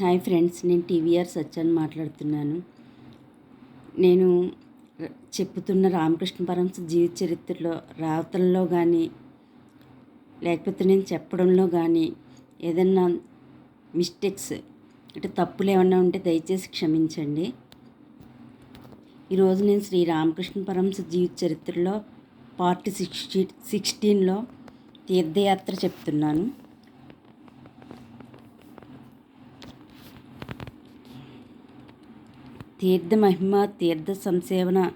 Hi friends నేను TVR సత్యాన్ని మాట్లాడుతున్నాను. నేను చెప్పుతున్న రామకృష్ణ పరమహంస జీవిత చరిత్రలో రావతల్లో కానీ లేకపోతే నేను చెప్పడంలో కానీ ఏదన్నా మిస్టేక్స్ అంటే తప్పులు ఏమన్నా ఉంటే దయచేసి క్షమించండి. ఈరోజు నేను శ్రీ రామకృష్ణ పరమహంస జీవిత చరిత్రలో పార్ట్ సిక్స్టీ సిక్స్టీన్లో తీర్థయాత్ర చెప్తున్నాను. తీర్థ మహిమ తీర్థ సంసేవన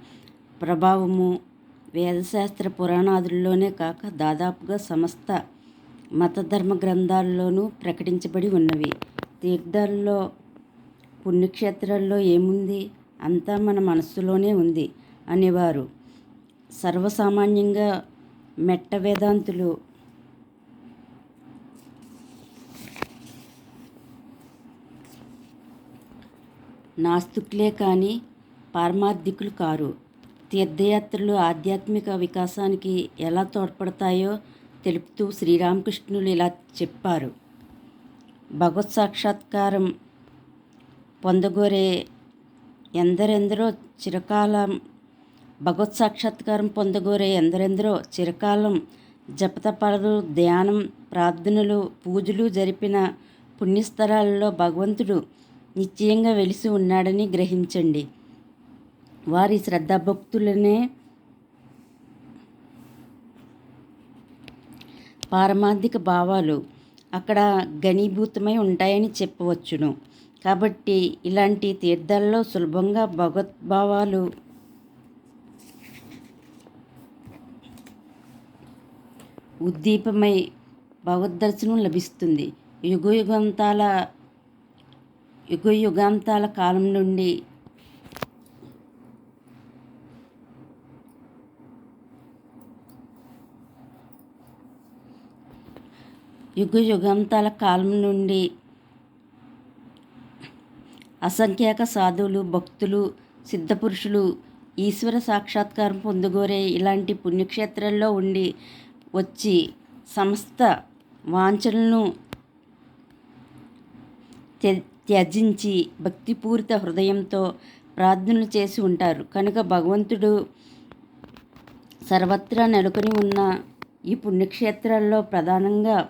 ప్రభావము వేదశాస్త్ర పురాణాదుల్లోనే కాక దాదాపుగా సమస్త మతధర్మ గ్రంథాల్లోనూ ప్రకటించబడి ఉన్నవి. తీర్థాల్లో పుణ్యక్షేత్రాల్లో ఏముంది? అంతా మన మనస్సులోనే ఉంది అనేవారు. సర్వసామాన్యంగా మెట్ట వేదాంతులు నాస్తికులే కానీ పారమార్థికులు కారు. తీర్థయాత్రలు ఆధ్యాత్మిక వికాసానికి ఎలా తోడ్పడతాయో తెలుపుతూ శ్రీరామకృష్ణులు ఇలా చెప్పారు. భగవత్ సాక్షాత్కారం పొందగోరే ఎందరెందరో చిరకాలం భగవత్ సాక్షాత్కారం పొందగోరే ఎందరెందరో చిరకాలం జపతపాలు ధ్యానం ప్రార్థనలు పూజలు జరిపిన పుణ్యస్థలాలలో భగవంతుడు నిశ్చయంగా వెలిసి ఉన్నాడని గ్రహించండి. వారి శ్రద్ధాభక్తులనే పారమార్థిక భావాలు అక్కడ ఘనీభూతమై ఉంటాయని చెప్పవచ్చును. కాబట్టి ఇలాంటి తీర్థాల్లో సులభంగా భగవద్భావాలు ఉద్దీపమై భగవద్దర్శనం లభిస్తుంది. యుగయుగంతాల యుగ యుగాంతాల కాలం నుండి యుగ యుగాంతాల కాలం నుండి అసంఖ్యాక సాధువులు భక్తులు సిద్ధపురుషులు ఈశ్వర సాక్షాత్కారం పొందుగోరే ఇలాంటి పుణ్యక్షేత్రాల్లో ఉండి వచ్చి సమస్త వాంఛనలను త్యజించి భక్తిపూరిత హృదయంతో ప్రార్థనలు చేసి ఉంటారు. కనుక భగవంతుడు సర్వత్రా నెలకొని ఉన్న ఈ పుణ్యక్షేత్రాల్లో ప్రధానంగా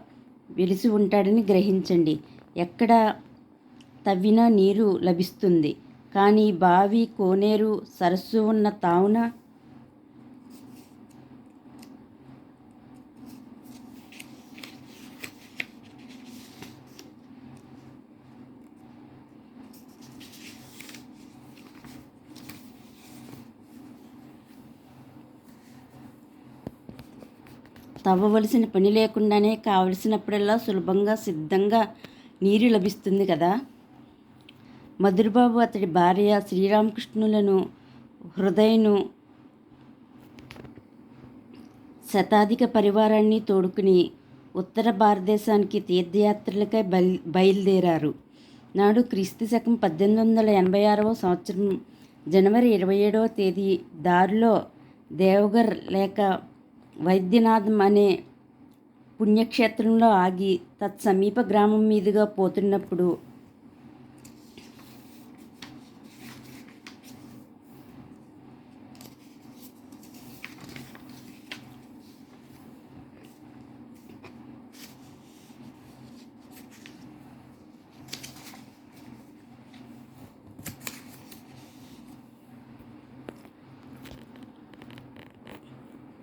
వెలిసి ఉంటాడని గ్రహించండి. ఎక్కడ తవ్వినా నీరు లభిస్తుంది. కానీ బావి కోనేరు సరస్సు ఉన్న తావున తవ్వవలసిన పని లేకుండానే కావలసినప్పుడల్లా సులభంగా సిద్ధంగా నీరు లభిస్తుంది కదా? మధురబాబు అతడి భార్య శ్రీరామకృష్ణులను హృదయను శతాధిక పరివారాన్ని తోడుకుని ఉత్తర భారతదేశానికి తీర్థయాత్రలకై బయలు బయలుదేరారు. నాడు క్రీస్తు శకం పద్దెనిమిది వందల ఎనభై ఆరవ సంవత్సరం జనవరి ఇరవై ఏడవ తేదీ దారిలో దేవగర్ లేక వైద్యనాథం అనే పుణ్యక్షేత్రంలో ఆగి తత్సమీప గ్రామం మీదుగా పోతున్నప్పుడు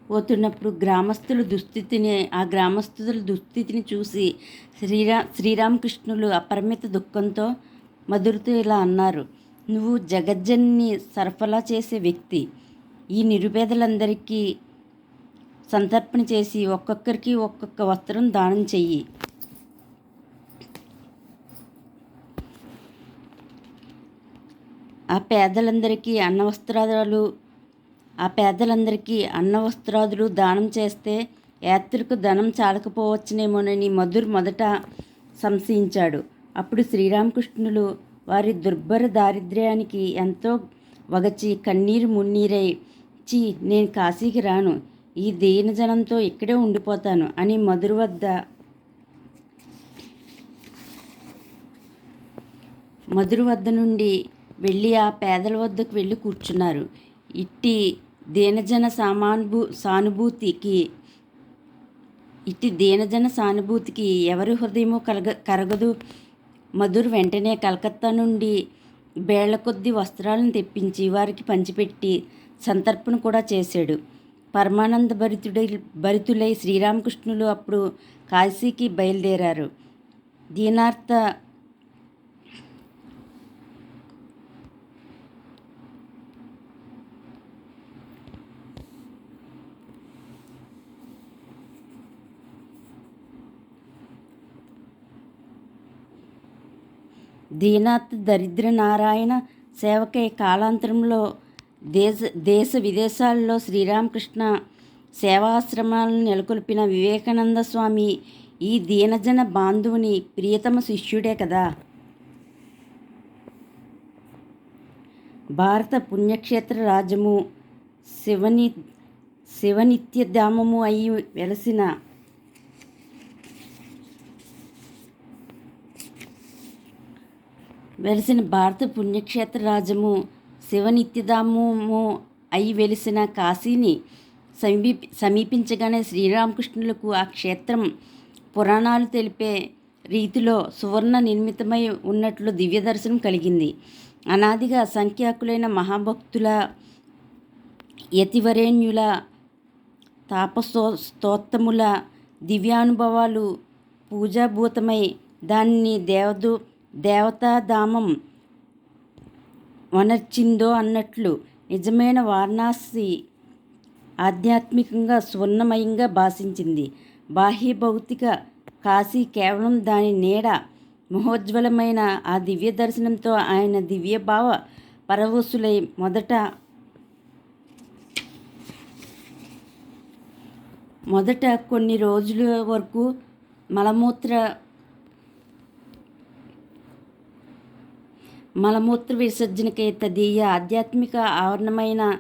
పోతున్నప్పుడు గ్రామస్తుల దుస్థితిని ఆ గ్రామస్తుల దుస్థితిని చూసి శ్రీరా శ్రీరామకృష్ణులు అపరిమిత దుఃఖంతో మధురుతూ ఇలా అన్నారు నువ్వు జగజ్జన్ని సరఫరా చేసే వ్యక్తి. ఈ నిరుపేదలందరికీ సంతర్పణ చేసి ఒక్కొక్కరికి ఒక్కొక్క వస్త్రం దానం చెయ్యి. ఆ పేదలందరికీ అన్న వస్త్రాలు ఆ పేదలందరికీ అన్న వస్త్రాదులు దానం చేస్తే యాత్రకు ధనం చాలకపోవచ్చునేమోనని మధుర్ మొదట సంశయించాడు. అప్పుడు శ్రీరామకృష్ణులు వారి దుర్భర దారిద్ర్యానికి ఎంతో వగచి కన్నీరు మున్నీరై చీ నేను కాశీకి రాను. ఈ దీనజనంతో ఇక్కడే ఉండిపోతాను అని మధుర వద్ద మధుర వద్ద నుండి వెళ్ళి ఆ పేదల వద్దకు వెళ్ళి కూర్చున్నారు. ఇట్టి దీనజన సామానుభూ సానుభూతికి ఇట్టి దీనజన సానుభూతికి ఎవరి హృదయమో కలగ కరగదు? మధుర్ వెంటనే కలకత్తా నుండి బేళ్ళ కొద్ది వస్త్రాలను తెప్పించి వారికి పంచిపెట్టి సంతర్పణ కూడా చేశాడు. పరమానంద భరితుడై భరితులై శ్రీరామకృష్ణులు అప్పుడు కాశీకి బయలుదేరారు. దీనార్థ దీనాత్ దరిద్ర నారాయణ సేవకై కాలాంతరంలో దేశ దేశ విదేశాల్లో శ్రీరామకృష్ణ సేవాశ్రమాలను నెలకొల్పిన వివేకానంద స్వామి ఈ దీనజన బాంధువుని ప్రియతమ శిష్యుడే కదా. భారత పుణ్యక్షేత్ర రాజము శివని శివనిత్యధామము అయి వెలసిన వెలిసిన భారత పుణ్యక్షేత్ర రాజము శివనిత్యధామము అయి వెలిసిన కాశీని సమీపి సమీపించగానే శ్రీరామకృష్ణులకు ఆ క్షేత్రం పురాణాలు తెలిపే రీతిలో సువర్ణ నిర్మితమై ఉన్నట్లు దివ్య దర్శనం కలిగింది. అనాదిగా అసంఖ్యాకులైన మహాభక్తుల యతివరేణ్యుల తాపస్తో స్తోత్తముల దివ్యానుభవాలు పూజాభూతమై దాన్ని దేవదు దేవతాధామం వనర్చిందో అన్నట్లు నిజమైన వారణాసి ఆధ్యాత్మికంగా స్వర్ణమయంగా భాషించింది. బాహ్య భౌతిక కాశీ కేవలం దాని నీడ మహోజ్వలమైన ఆ దివ్య దర్శనంతో ఆయన దివ్యభావ పరవశులై మొదట మొదట కొన్ని రోజుల వరకు మలమూత్ర మలమూత్ర విసర్జనకేత తదీయ ఆధ్యాత్మిక ఆవరణమైన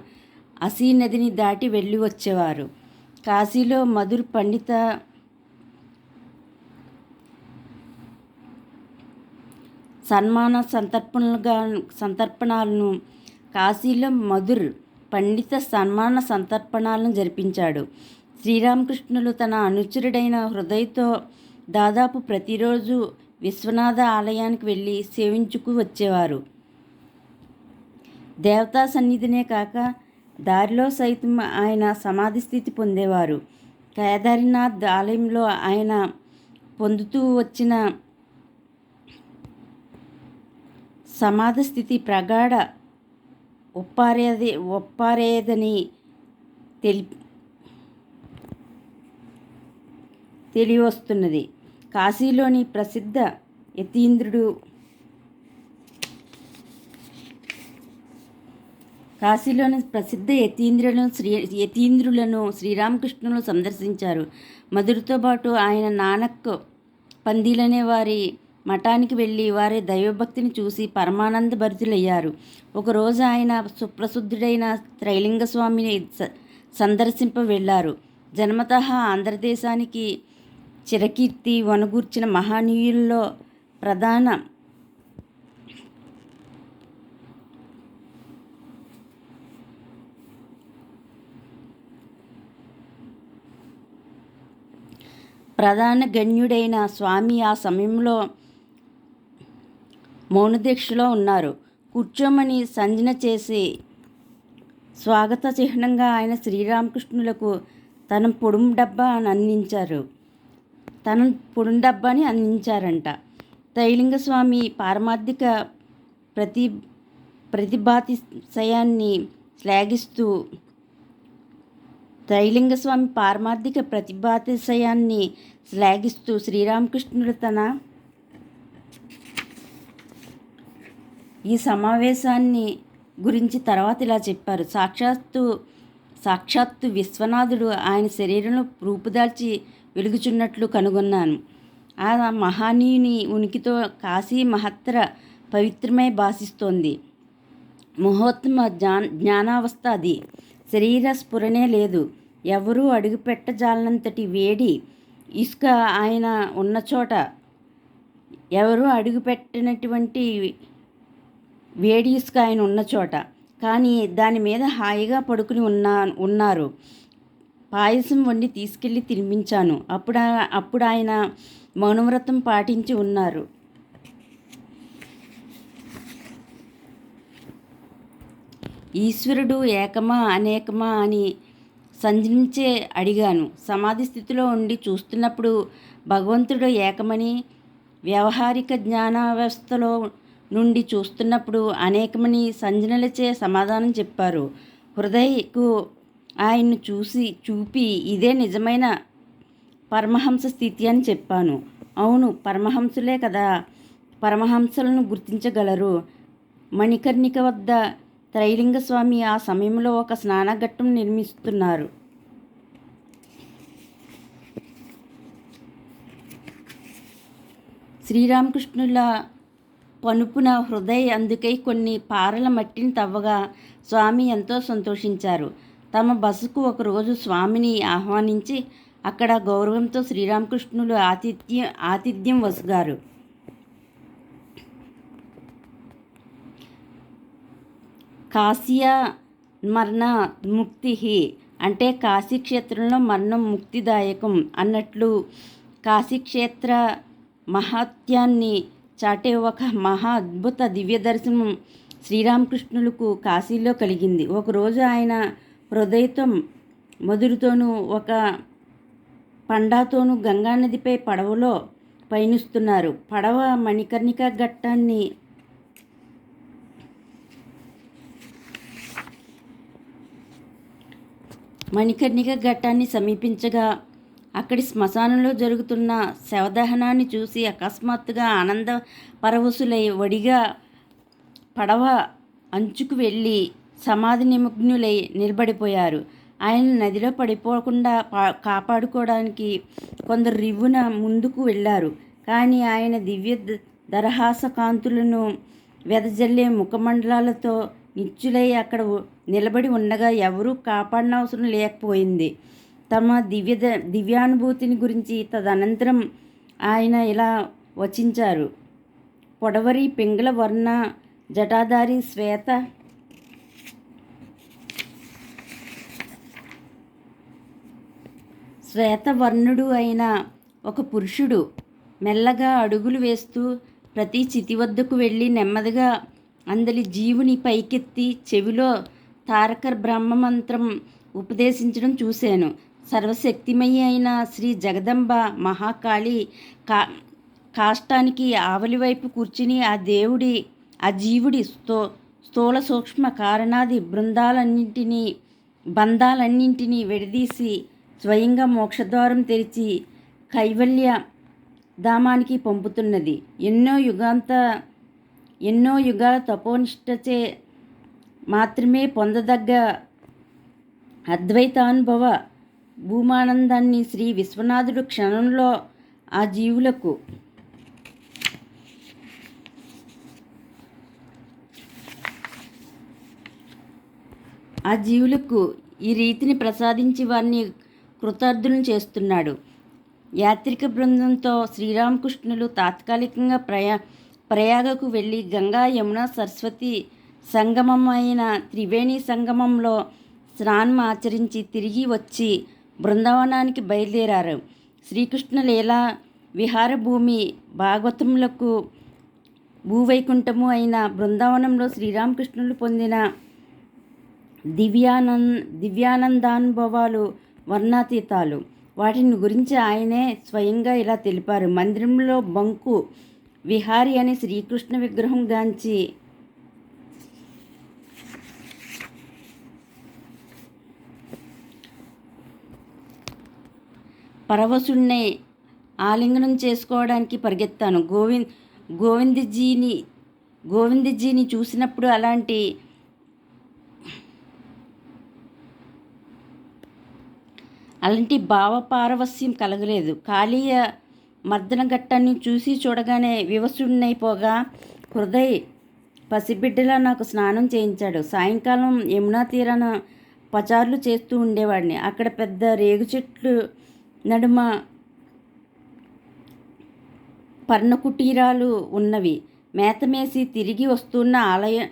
అసీ నదిని దాటి వెళ్ళి వచ్చేవారు. కాశీలో మధుర్ పండిత సన్మాన సంతర్పణలుగా సంతర్పణాలను కాశీలో మధుర్ పండిత సన్మాన సంతర్పణాలను జరిపించాడు. శ్రీరామకృష్ణులు తన అనుచరుడైన హృదయతో దాదాపు ప్రతిరోజు విశ్వనాథ ఆలయానికి వెళ్ళి సేవించుకు వచ్చేవారు. దేవతా సన్నిధినే కాక దారిలో సైతం ఆయన సమాధి స్థితి పొందేవారు. కేదారినాథ్ ఆలయంలో ఆయన పొందుతూ వచ్చిన సమాధి స్థితి ప్రగాఢ ఒప్పారేది ఒప్పారేదని తెలి తెలియవస్తున్నది. కాశీలోని ప్రసిద్ధ యతీంద్రుడు. కాశీలోని ప్రసిద్ధ యతీంద్రులను శ్రీ యతీంద్రులను శ్రీరామకృష్ణులు సందర్శించారు. మధురతో పాటు ఆయన నానక్ పందిలనే వారి మఠానికి వెళ్ళి వారి దైవభక్తిని చూసి పరమానంద భరితులయ్యారు. ఒకరోజు ఆయన సుప్రసిద్ధుడైన త్రైలింగస్వామిని స- సందర్శింప వెళ్ళారు. జన్మత ఆంధ్రదేశానికి చిరకీర్తి వనగూర్చిన మహనీయుల్లో ప్రధాన ప్రధాన గణ్యుడైన స్వామి ఆ సమయంలో మౌనదీక్షలో ఉన్నారు. కూర్చోమని సంజన చేసి స్వాగత చిహ్నంగా ఆయన శ్రీరామకృష్ణులకు తన పొడుము డబ్బా అని అందించారు తన పొడుండబ్బాని అందించారంట. తైలింగస్వామి పారమార్థిక ప్రతి ప్రతిభాతిశయాన్ని శ్లాఘిస్తూ తైలింగస్వామి పారమార్థిక ప్రతిభాతిశయాన్ని శ్లాఘిస్తూ శ్రీరామకృష్ణుడు తన ఈ సమావేశాన్ని గురించి తర్వాత ఇలా చెప్పారు. సాక్షాత్తు సాక్షాత్తు విశ్వనాథుడు ఆయన శరీరంలో రూపుదాల్చి వెలుగుచున్నట్లు కనుగొన్నాను. ఆ మహానీయుని ఉనికితో కాశీ మహత్తర పవిత్రమై భాషిస్తోంది మహోత్తమ జ్ఞా జ్ఞానావస్థ అది. శరీర స్ఫురణే లేదు. ఎవరూ అడుగుపెట్టజాలనంతటి వేడి ఇసుక ఆయన ఉన్న చోట. ఎవరూ అడుగుపెట్టినటువంటి వేడి ఇసుక ఆయన ఉన్న చోట. కానీ దాని మీద హాయిగా పడుకుని ఉన్నా ఉన్నారు. పాయసం వండి తీసుకెళ్ళి తినిపించాను. అప్పుడు అప్పుడు ఆయన మౌనవ్రతం పాటించి ఉన్నారు. ఈశ్వరుడు ఏకమా అనేకమా అని సంజనించే అడిగాను. సమాధి స్థితిలో ఉండి చూస్తున్నప్పుడు భగవంతుడు ఏకమని వ్యవహారిక జ్ఞాన వ్యవస్థలో నుండి చూస్తున్నప్పుడు అనేకమని సంజనలచే సమాధానం చెప్పారు. హృదయకు ఆయన్ను చూసి చూపి ఇదే నిజమైన పరమహంస స్థితి అని చెప్పాను. అవును పరమహంసులే కదా. పరమహంసలను గుర్తించగలరు. మణికర్ణిక వద్ద త్రైలింగ స్వామి ఆ సమయంలో ఒక స్నానఘట్టం నిర్మిస్తున్నారు. శ్రీరామకృష్ణుల పనుపున హృదయ అందుకై కొన్ని పారల మట్టిని తవ్వగా స్వామి ఎంతో సంతోషించారు. తమ బస్సుకు ఒకరోజు స్వామిని ఆహ్వానించి అక్కడ గౌరవంతో శ్రీరామకృష్ణులు ఆతిథ్యం ఆతిథ్యం వసుగారు. కాశీయ మరణ ముక్తి అంటే కాశీక్షేత్రంలో మరణం ముక్తిదాయకం అన్నట్లు కాశీక్షేత్ర మహాత్యాన్ని చాటే ఒక మహా అద్భుత దివ్య దర్శనం శ్రీరామకృష్ణులకు కాశీలో కలిగింది. ఒకరోజు ఆయన హృదయతో మధురుతోనూ ఒక పండాతోనూ గంగానదిపై పడవలో పయనిస్తున్నారు. పడవ మణికర్ణిక ఘట్టాన్ని మణికర్ణిక ఘట్టాన్ని సమీపించగా అక్కడి శ్మశానంలో జరుగుతున్న శవదహనాన్ని చూసి అకస్మాత్తుగా ఆనంద పరవశులై వడిగా పడవ అంచుకు వెళ్ళి సమాధి నిమగ్నులై నిలబడిపోయారు. ఆయన నదిలో పడిపోకుండా పా- కాపాడుకోవడానికి కొందరు రివ్వున ముందుకు వెళ్ళారు. కానీ ఆయన దివ్య దరహాస కాంతులను వెదజల్లే ముఖమండలాలతో నిచ్చులై అక్కడ నిలబడి ఉండగా ఎవరూ కాపాడనవసరం లేకపోయింది. తమ దివ్య దివ్యానుభూతిని గురించి తదనంతరం ఆయన ఇలా వచించారు. పొడవరి పింగళ వర్ణ జటాధారి శ్వేత శ్వేతవర్ణుడు అయిన ఒక పురుషుడు మెల్లగా అడుగులు వేస్తూ ప్రతి చితి వద్దకు వెళ్ళి నెమ్మదిగా అందలి జీవుని పైకెత్తి చెవిలో తారక బ్రహ్మమంత్రం ఉపదేశించడం చూశాను. సర్వశక్తిమయి అయిన శ్రీ జగదంబ మహాకాళి కా కాష్టానికి ఆవలివైపు కూర్చుని ఆ దేవుడి ఆ జీవుడి స్థూ స్థూల సూక్ష్మ కారణాది బృందాలన్నింటినీ బంధాలన్నింటినీ విడదీసి స్వయంగా మోక్షద్వారం తెరిచి కైవల్య ధామానికి పంపుతున్నది. ఎన్నో యుగాంత ఎన్నో యుగాల తపోనిష్టచే మాత్రమే పొందదగ్గ అద్వైతానుభవ భూమానందాన్ని శ్రీ విశ్వనాథుడు క్షణంలో ఆ జీవులకు ఆ జీవులకు ఈ రీతిని ప్రసాదించి వారిని కృతార్థులను చేస్తున్నాడు. యాత్రిక బృందంతో శ్రీరామకృష్ణులు తాత్కాలికంగా ప్రయా ప్రయాగకు వెళ్ళి గంగా యమున సరస్వతి సంగమమైన త్రివేణి సంగమంలో స్నానం ఆచరించి తిరిగి వచ్చి బృందావనానికి బయలుదేరారు. శ్రీకృష్ణ లీలా విహార భూమి భాగవతములకు భూవైకుంఠము అయిన బృందావనంలో శ్రీరామకృష్ణులు పొందిన దివ్యానంద్ దివ్యానందానుభవాలు వర్ణాతీతాలు. వాటిని గురించి ఆయనే స్వయంగా ఇలా తెలిపారు. మందిరంలో బంకు విహారి అని శ్రీకృష్ణ విగ్రహం గాంచి పరవశుణ్ణి ఆలింగనం చేసుకోవడానికి పరిగెత్తాను. గోవింద్ గోవిందజీని గోవిందజీని చూసినప్పుడు అలాంటి అలాంటి భావపారవస్యం కలగలేదు. కాళీయ మర్దన ఘట్టాన్ని చూసి చూడగానే వివసుడినైపోగా హృదయ్ పసిబిడ్డలా నాకు స్నానం చేయించాడు. సాయంకాలం యమునా తీరాన పచార్లు చేస్తూ ఉండేవాడిని. అక్కడ పెద్ద రేగు చెట్లు నడుమ పర్ణకుటీరాలు ఉన్నవి. మేతమేసి తిరిగి వస్తున్న ఆలయ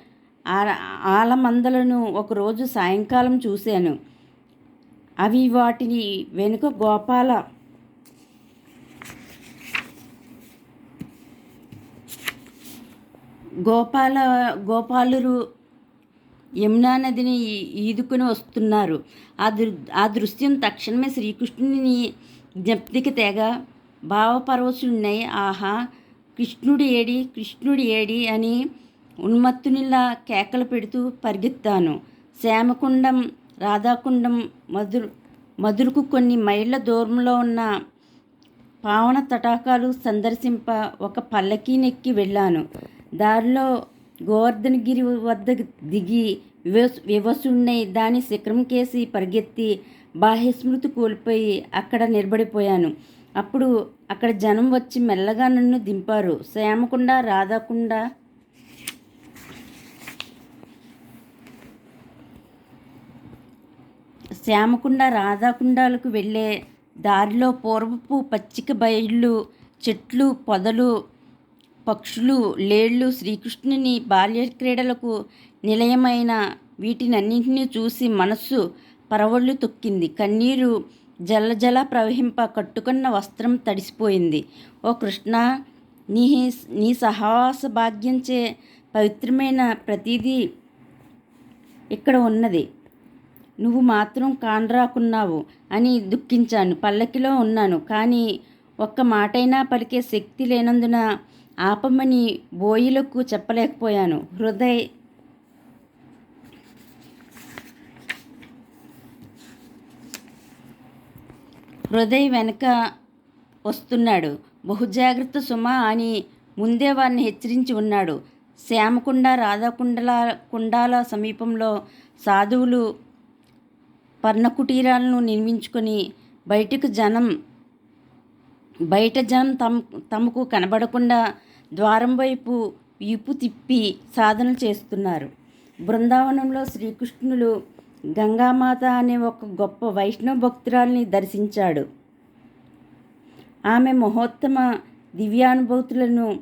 ఆ- ఆలమందలను ఒకరోజు సాయంకాలం చూశాను. అవి వాటిని వెనుక గోపాల గోపాల గోపాలురు యమునా నదిని ఈ- ఈదుకుని వస్తున్నారు. ఆ దృ ఆ దృశ్యం తక్షణమే శ్రీకృష్ణుని జ్ఞప్తికి తెగ భావపరవశులున్నాయి ఆహా కృష్ణుడు ఏడి కృష్ణుడు ఏడి అని ఉన్మత్తునిలా కేకలు పెడుతూ పరిగెత్తాను. శ్యామకుండం రాధాకుండం మధురు మధురకు కొన్ని మైళ్ళ దూరంలో ఉన్న పావన తటాకాలు సందర్శింప ఒక పల్లకీనెక్కి వెళ్ళాను. దారిలో గోవర్ధనగిరి వద్ద దిగి వివస్ వివసుణ్ణై దాని శిఖరం కేసి పరిగెత్తి బాహ్యస్మృతి కోల్పోయి అక్కడ నిలబడిపోయాను. అప్పుడు అక్కడ జనం వచ్చి మెల్లగా నన్ను దింపారు. శ్యామకుండా రాధాకుండా శ్యామకుండా రాధాకుండాలకు వెళ్ళే దారిలో పూర్వపు పచ్చిక బయళ్ళు చెట్లు పొదలు పక్షులు లేళ్ళు శ్రీకృష్ణుని బాల్య క్రీడలకు నిలయమైన వీటినన్నింటినీ చూసి మనస్సు పరవళ్ళు తొక్కింది. కన్నీరు జలజల ప్రవహింప కట్టుకున్న వస్త్రం తడిసిపోయింది. ఓ కృష్ణ నీ నీ సహవాస భాగ్యంచే పవిత్రమైన ప్రతిదీ ఇక్కడ ఉన్నది. నువ్వు మాత్రం కానరాకున్నావు అని దుఃఖించాను. పల్లకిలో ఉన్నాను. కానీ ఒక్క మాటైనా పలికే శక్తి లేనందున ఆపమని బోయిలకు చెప్పలేకపోయాను. హృదయ్ హృదయ్ వెనక వస్తున్నాడు. బహుజాగ్రత్త సుమ అని ముందే వారిని హెచ్చరించి ఉన్నాడు. శ్యామకుండ రాధాకుండల కుండాల సమీపంలో సాధువులు పర్ణకుటీరాలను నిర్మించుకొని బయటకు జనం బయట జనం తమ తమకు కనబడకుండా ద్వారం వైపు వీపు తిప్పి సాధన చేస్తున్నారు. బృందావనంలో శ్రీకృష్ణులు గంగామాత అనే ఒక గొప్ప వైష్ణవ భక్తురాల్ని దర్శించాడు. ఆమె మహోత్తమ దివ్యానుభూతులను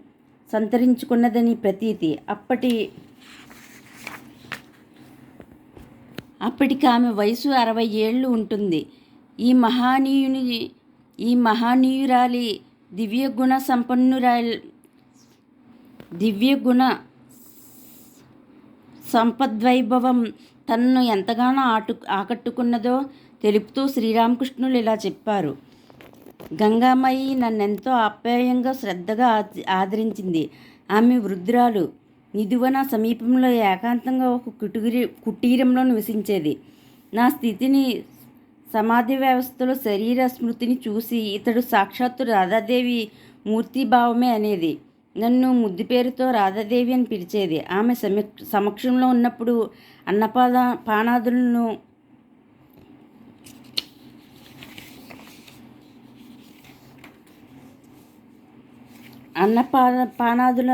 సంతరించుకున్నదని ప్రతీతి. అప్పటి అప్పటికి ఆమె వయసు అరవై ఏళ్ళు ఉంటుంది. ఈ మహానీయుని ఈ మహానీయురాలి దివ్య గుణ సంపన్నురాలి దివ్య గుణ సంపద్వైభవం తనను ఎంతగానో ఆటు ఆకట్టుకున్నదో తెలుపుతూ శ్రీరామకృష్ణులు ఇలా చెప్పారు. గంగామయి నన్నెంతో ఆప్యాయంగా శ్రద్ధగా ఆదరించింది. ఆమె వృద్ధురాలు. నిధువన సమీపంలో ఏకాంతంగా ఒక కుటీరి కుటీరంలో నివసించేది. నా స్థితిని సమాధి వ్యవస్థలో శరీర స్మృతిని చూసి ఇతడు సాక్షాత్తు రాధాదేవి మూర్తిభావమే అనేది. నన్ను ముద్దు పేరుతో రాధాదేవి అని పిలిచేది. ఆమె సమక్షంలో ఉన్నప్పుడు అన్నపాద పానాదులను అన్నపాద పానాదుల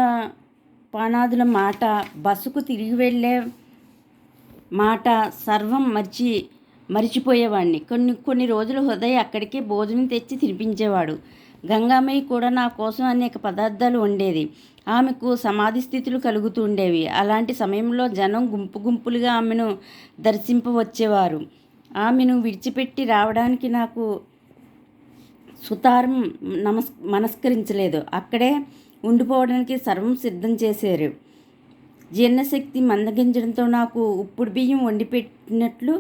పానాదుల మాట బస్సుకు తిరిగి వెళ్ళే మాట సర్వం మర్చి మరిచిపోయేవాడిని కొన్ని కొన్ని రోజులు హృదయ అక్కడికే భోజనం తెచ్చి తినిపించేవాడు. గంగామయ్య కూడా నా కోసం అనేక పదార్థాలు వండేది. ఆమెకు సమాధి స్థితులు కలుగుతూ ఉండేవి. అలాంటి సమయంలో జనం గుంపు గుంపులుగా ఆమెను దర్శింపవచ్చేవారు. ఆమెను విడిచిపెట్టి రావడానికి నాకు సుతారం నమస్ మనస్కరించలేదు. అక్కడే ఉండిపోవడానికి సర్వం సిద్ధం చేశారు జీర్ణశక్తి మందగించడంతో నాకు ఉప్పుడు బియ్యం వండిపెట్టినట్లు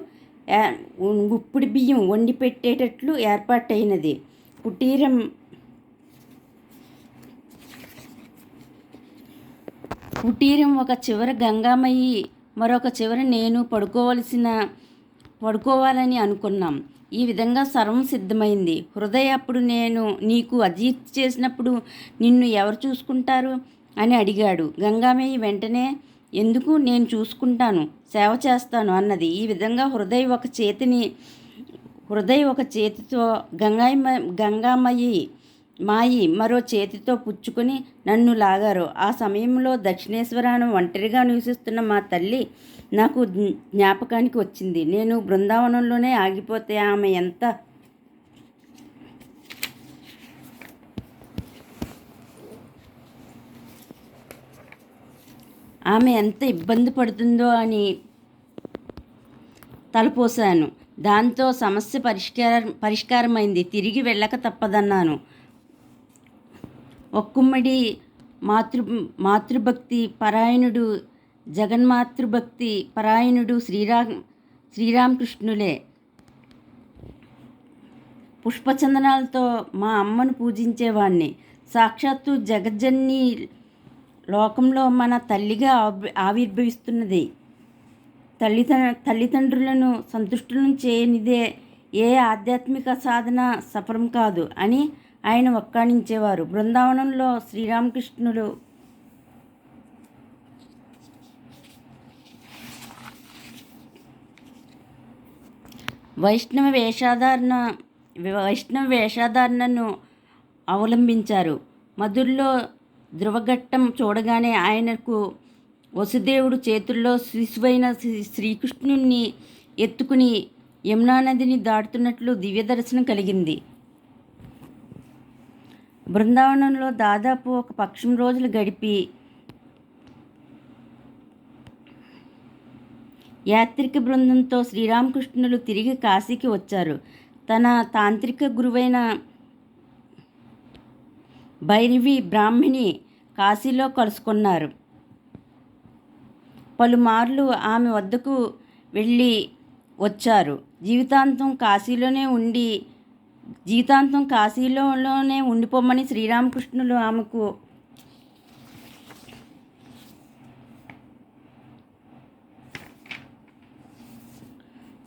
ఏ- ఉప్పుడు బియ్యం వండి పెట్టేటట్లు ఏర్పాటైనది. కుటీరం కుటీరం ఒక చివర గంగామయ్యి మరొక చివర నేను పడుకోవలసిన పడుకోవాలని అనుకున్నాం. ఈ విధంగా సర్వం సిద్ధమైంది. హృదయ అప్పుడు నేను నీకు అజీర్తి చేసినప్పుడు నిన్ను ఎవరు చూసుకుంటారు? అని అడిగాడు. గంగామయ్య వెంటనే ఎందుకు నేను చూసుకుంటాను సేవ చేస్తాను అన్నది ఈ విధంగా హృదయ ఒక చేతిని హృదయ ఒక చేతితో గంగాయమ గంగామయ్యి మాయి మరో చేతితో పుచ్చుకొని నన్ను లాగారు. ఆ సమయంలో దక్షిణేశ్వరాను ఒంటరిగా నివసిస్తున్న మా తల్లి నాకు జ్ఞాపకానికి వచ్చింది. నేను బృందావనంలోనే ఆగిపోతే ఆమె ఎంత ఆమె ఎంత ఇబ్బంది పడుతుందో అని తలపోశాను. దాంతో సమస్య పరిష్కారం పరిష్కారమైంది. తిరిగి వెళ్ళక తప్పదన్నాను. ఒక్కుమ్మడి మాతృ మాతృభక్తి పరాయణుడు జగన్మాతృభక్తి పరాయణుడు శ్రీరామ్ శ్రీరామకృష్ణులే. పుష్పచందనాలతో మా అమ్మను పూజించేవాణ్ణి. సాక్షాత్తు జగజ్జన్ని లోకంలో మన తల్లిగా ఆవి- ఆవిర్భవిస్తున్నది. తల్లిద తల్లిదండ్రులను సంతుష్టులను చేయనిదే ఏ ఆధ్యాత్మిక సాధన సఫలం కాదు అని ఆయన ఒక్కాణించేవారు బృందావనంలో శ్రీరామకృష్ణులు వైష్ణవ వేషాధారణ వైష్ణవ వేషాధారణను అవలంబించారు. మధుర్లో ధ్రువఘట్టం చూడగానే ఆయనకు వసుదేవుడు చేతుల్లో శిశువైన శ్రీ- శ్రీకృష్ణుణ్ణి ఎత్తుకుని యమునా నదిని దాటుతున్నట్లు దివ్యదర్శనం కలిగింది. బృందావనంలో దాదాపు ఒక పక్షం రోజులు గడిపి యాత్రిక బృందంతో శ్రీరామకృష్ణులు తిరిగి కాశీకి వచ్చారు. తన తాంత్రిక గురువైన భైరవి బ్రాహ్మిణి కాశీలో కలుసుకున్నారు. పలుమార్లు ఆమె వద్దకు వెళ్ళి వచ్చారు. జీవితాంతం కాశీలోనే ఉండి జీవితాంతం కాశీలోనే ఉండిపోమని శ్రీరామకృష్ణులు ఆమెకు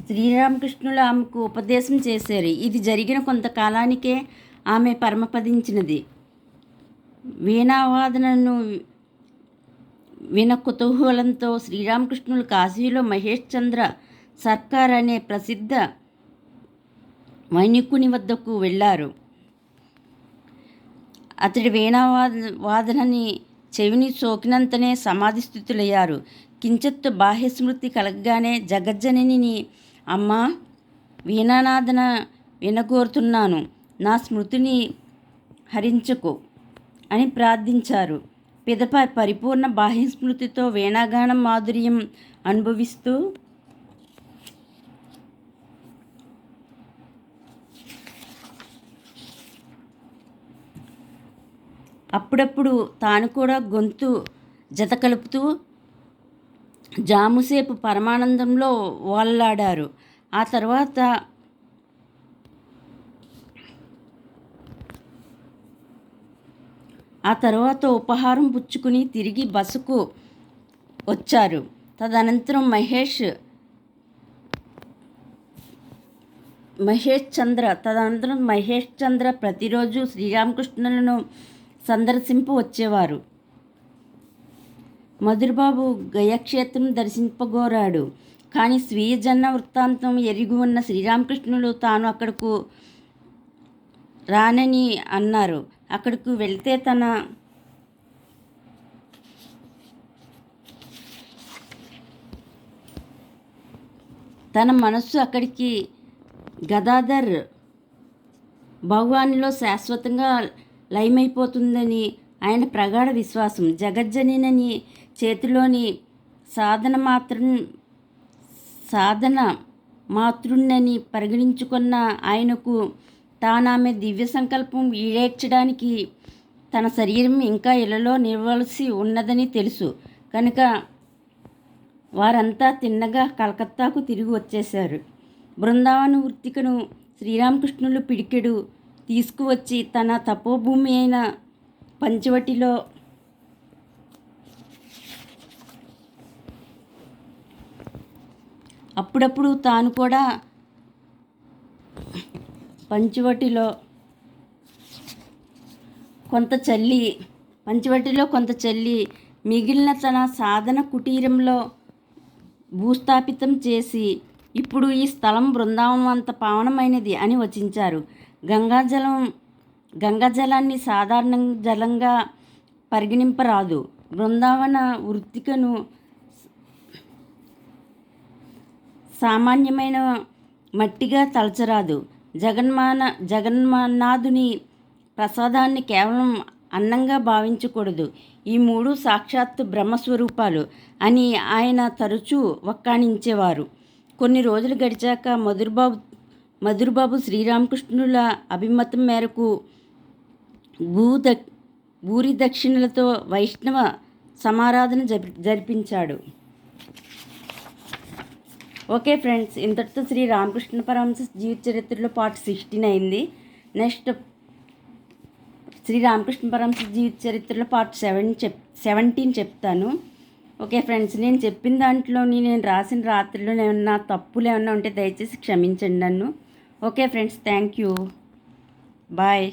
శ్రీరామకృష్ణులు ఆమెకు ఉపదేశం చేశారు. ఇది జరిగిన కొంతకాలానికే ఆమె పరమపదించినది. వీణావాదనను విన కుతూహలంతో శ్రీరామకృష్ణులు కాశీలో మహేష్ చంద్ర సర్కార్ అనే ప్రసిద్ధ వైనికుని వద్దకు వెళ్ళారు. అతడి వీణావాద వాదనని చెవిని సోకినంతనే సమాధి స్థితులయ్యారు. కించెత్తు బాహ్య స్మృతి కలగగానే జగజ్జననిని అమ్మా వీణానాదన వినగోరుతున్నాను. నా స్మృతిని హరించుకో. అని ప్రార్థించారు. పిదప పరిపూర్ణ బాహ్య స్మృతితో వీణాగానం మాధుర్యం అనుభవిస్తూ అప్పుడప్పుడు తాను కూడా గొంతు జత కలుపుతూ జాముసేపు పరమానందంలో ఓలలాడారు ఆ తర్వాత ఆ తర్వాత ఉపహారం పుచ్చుకుని తిరిగి బస్సుకు వచ్చారు. తదనంతరం మహేష్ మహేష్ చంద్ర తదనంతరం మహేష్ చంద్ర ప్రతిరోజు శ్రీరామకృష్ణులను సందర్శింపు వచ్చేవారు. మధురబాబు గయక్షేత్రం దర్శింపగోరాడు. కానీ స్వీయ జన్న వృత్తాంతం ఎరిగి ఉన్న శ్రీరామకృష్ణులు తాను అక్కడకు రానని అన్నారు. అక్కడికి వెళ్తే తన తన మనస్సు అక్కడికి గదాధర్ భగవాన్లో శాశ్వతంగా లయమైపోతుందని ఆయన ప్రగాఢ విశ్వాసం. జగజ్జనినని చేతిలోని సాధన మాత్రం సాధన మాతృన్నని పరిగణించుకున్న ఆయనకు తానామె దివ్య సంకల్పం ఈడేర్చడానికి తన శరీరం ఇంకా ఇళ్ళలో నిలవలసి ఉన్నదని తెలుసు. కనుక వారంతా తిన్నగా కలకత్తాకు తిరిగి వచ్చేశారు. బృందావన వృత్తికను శ్రీరామకృష్ణులు పిడికెడు తీసుకువచ్చి తన తపోభూమి అయిన పంచవటిలో అప్పుడప్పుడు తాను కూడా పంచవటిలో కొంత చల్లి పంచవటిలో కొంత చల్లి మిగిలిన తన సాధన కుటీరంలో భూస్థాపితం చేసి ఇప్పుడు ఈ స్థలం బృందావనం అంత పావనమైనది అని వచించారు. గంగాజలం గంగాజలాన్ని సాధారణ జలంగా పరిగణింపరాదు. బృందావన వృత్తికను సామాన్యమైన మట్టిగా తలచరాదు. జగన్మాన జగన్మన్నాథుని ప్రసాదాన్ని కేవలం అన్నంగా భావించకూడదు. ఈ మూడు సాక్షాత్తు బ్రహ్మస్వరూపాలు అని ఆయన తరచూ వక్కాణించేవారు. కొన్ని రోజులు గడిచాక మధురబాబు మధురబాబు శ్రీరామకృష్ణుల అభిమతం మేరకు భూద భూరి దక్షిణలతో వైష్ణవ సమారాధన జరి జరిపించాడు. ఓకే ఫ్రెండ్స్ ఇంతటితో శ్రీ రామకృష్ణ పరమహంస జీవిత చరిత్రలో పార్ట్ సిక్స్టీన్ అయింది. నెక్స్ట్ శ్రీ రామకృష్ణ పరమహంస జీవిత చరిత్రలో పార్ట్ సెవెన్ చెప్ సెవెంటీన్ చెప్తాను. ఓకే ఫ్రెండ్స్ నేను చెప్పిన దాంట్లోని నేను రాసిన రాత్రిలో ఏమన్నా తప్పులు ఏమన్నా ఉంటే దయచేసి క్షమించండి నన్ను. Okay friends thank you. Bye.